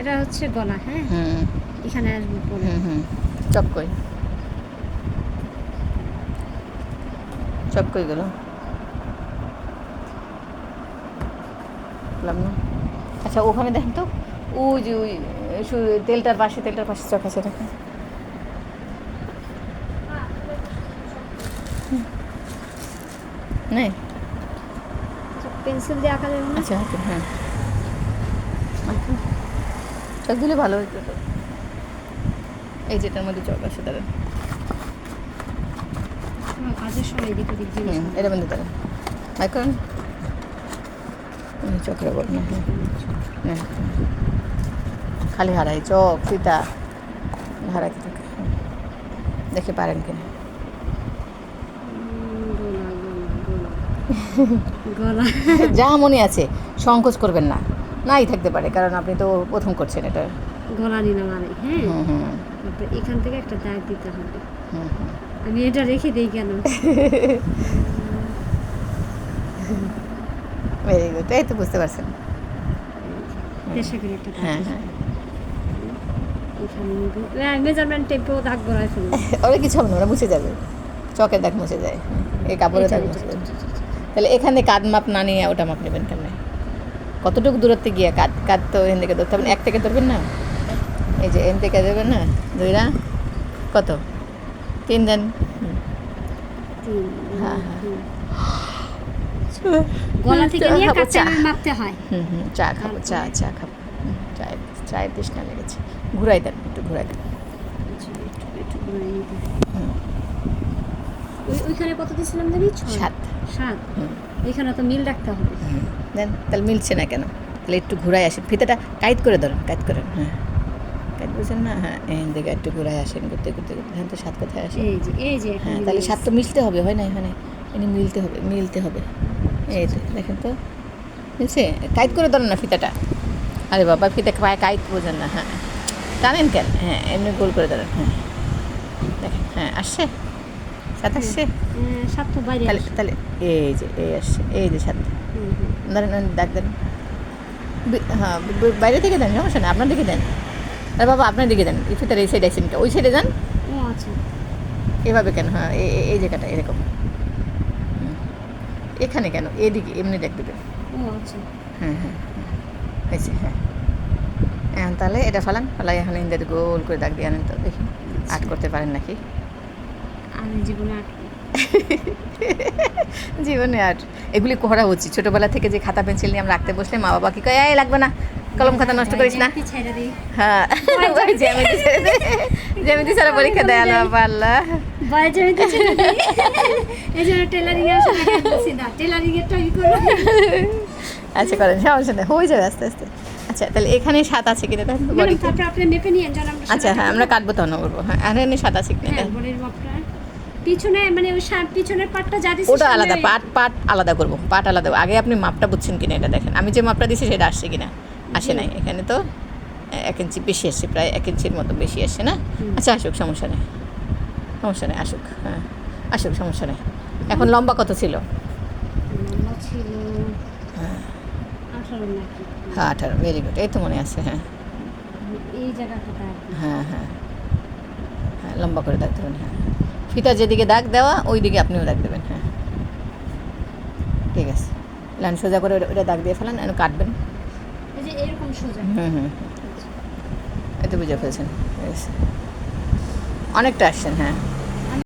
এটা হচ্ছে গলা হ্যাঁ? এখানে আসবে পরে। হুম হুম। চপ কই? চপ কই গেল? না আচ্ছা ওখানে দেখেন তো? ওই যে ওই তেলটার পাশে তেলটার পাশে চক আছে দেখেন। নেই? পেন্সিল দিয়ে আঁকা যাবে আচ্ছা আচ্ছা হ্যাঁ। আচ্ছা চক দিলে ভালো হতো এই যেটার মধ্যে চক আছে দাঁড়ান। কাজের সময় এদিক ওদিক জিনিস এটা মধ্যে দাঁড়ান। এখন চকরা বল না। খালি হারাই চক ফিতা। হারাইতে থাকে দেখে পারেন কিনা যা মনে আছে সংকোচ করবেন না। নাই থাকতে পারে কারণ আপনি তো প্রথম করছেন এটা। গলা নিলাম আর এই, হ্যাঁ? হুম এখান থেকে একটা দাগ দিতে হবে। আমি এটা রেখে দিই কেন? ভেরি গুড এই তো বুঝতে পারছেন। হ্যাঁ হ্যাঁ। হবে। এখানে মেজারমেন্ট টেপেও দাগ বড়াই ফেলব। ওরা কিছু হবে না ওরা মুছে যাবে। চকের দাগ মুছে যায়। এই কাপড়ের দাগ মুছে যাবে। তাহলে এখানে কাঁধ মাপ না নিয়ে ওটা মাপ নেবেন কেন কতটুকু দূরত্বে গিয়ে কাঁধ কাঁধ তো এখান থেকে ধরতে হবে? এক থেকে ধরবেন না? এই যে এন থেকে দেবেন না? দুইরা কত? তিন দেন। হ্যাঁ, হ্যাঁ। গলা থেকে নিয়ে খাব চা। মাপতে হয়। হুম হুম চা খাব চা চা খাব। চায়ের চায়ের তৃষ্ণা লেগেছে। ঘুরাই দেন একটু ঘুরাই দেন। হুম, ওইখানে কত দিয়েছিলাম জানি? সাত। সাত। এখানে তো মিল রাখতে হবে। দেন তাহলে মিলছে না কেন? তাহলে একটু ঘুরাই আসেন। ফিতাটা কাইট করে ধরেন কাইট করেন হ্যাঁ। কাইট বুঝছেন না হ্যাঁ এই দিকে একটু ঘুরাই আসেন ঘুরতে ঘুরতে ঘুরতে। হ্যাঁ তো সাত কোথায় আসে? এই যে এই যে হ্যাঁ তাহলে সাত তো মিলতে হবে হয় না এখানে? এনে মিলতে হবে মিলতে হবে। এই তো দেখেন তো। মিলছে? কাইট করে ধরেন না ফিতাটা। আরে বাবা ফিতা পায়ে কাইট বোঝেন না হ্যাঁ। টানেন কেন? হ্যাঁ এমনি গোল করে ধরেন হ্যাঁ। দেখেন হ্যাঁ আসছে? সাত আসছে? সাত বাইরে তাহলে তাহলে এই যে এই আসছে এই যে সাত। ধরেন ডাক দেন। হ্যাঁ বাইরে থেকে দেন সমস্যা নেই আপনার দিকে দেন। আরে বাবা আপনার দিকে দেন এই ফিতার এই সাইড আছেন ওই সাইডে যান। আচ্ছা। এভাবে কেন? হ্যাঁ এই জায়গাটা এরকম। এখানে কেন? এদিকে এমনি দেখ দেবেন। ও আচ্ছা। হ্যাঁ হ্যাঁ হ্যাঁ। হয়েছে হ্যাঁ। এখন তাহলে এটা ফালান ফালাই এখন ইন্দাতে গোল করে দাগ দিয়ে আনেন তো দেখি। আর্ট করতে পারেন নাকি? আমি জীবনে আর এগুলি করা উচিত। ছোটোবেলা থেকে যে খাতা পেন্সিল নিয়ে আমরা রাখতে বসলে মা বাবা কি কয় লাগবে না কলম খাতা নষ্ট করিস না। হ্যাঁ জ্যামিতি ছাড়া পরীক্ষা দেয় না করব আচ্ছা করেন সমস্যা নেই হয়ে যাবে আস্তে আস্তে। আচ্ছা তাহলে এখানে সাত আছে কিনা? দেখেন তো ম্যাডাম বডিতে। তারপর আপনি মেপে নিয়ে যান আমরা আচ্ছা হ্যাঁ আমরা কাটবো তখন বলব হ্যাঁ এখানে সাত আছে কিনা? হ্যাঁ পিছনে মানে ওই পিছনের পাটটা যা দিছি ওটা আলাদা পাট পাট আলাদা করব পাট আলাদা আগে আপনি মাপটা বুঝছেন কিনা এটা দেখেন। আমি যে মাপটা দিছি সেটা আসছে কিনা? আসে নাই। এখানে তো এক ইঞ্চি বেশি আসছে প্রায় এক ইঞ্চির মতো বেশি আসছে না? আচ্ছা আসুক সমস্যা নেই। সমস্যা নেই আসুক হ্যাঁ। আসুক সমস্যা নেই। এখন লম্বা কত ছিল? হ্যাঁ। আঠারো ভেরি গুড এই তো মনে আছে হ্যাঁ। হ্যাঁ হ্যাঁ। হ্যাঁ লম্বা করে দাগ দেবেন হ্যাঁ। ফিতা যেদিকে দাগ দেওয়া ওই দিকে আপনিও দাগ দেবেন। হ্যাঁ। ঠিক আছে। লাইন সোজা করে ওটা- দাগ দিয়ে ফেলান আর কাটবেন। এরকম সোজা। হুম হুম এতে বুঝে ফেলছেন। ঠিক আছে। অনেকটা আসছেন হ্যাঁ।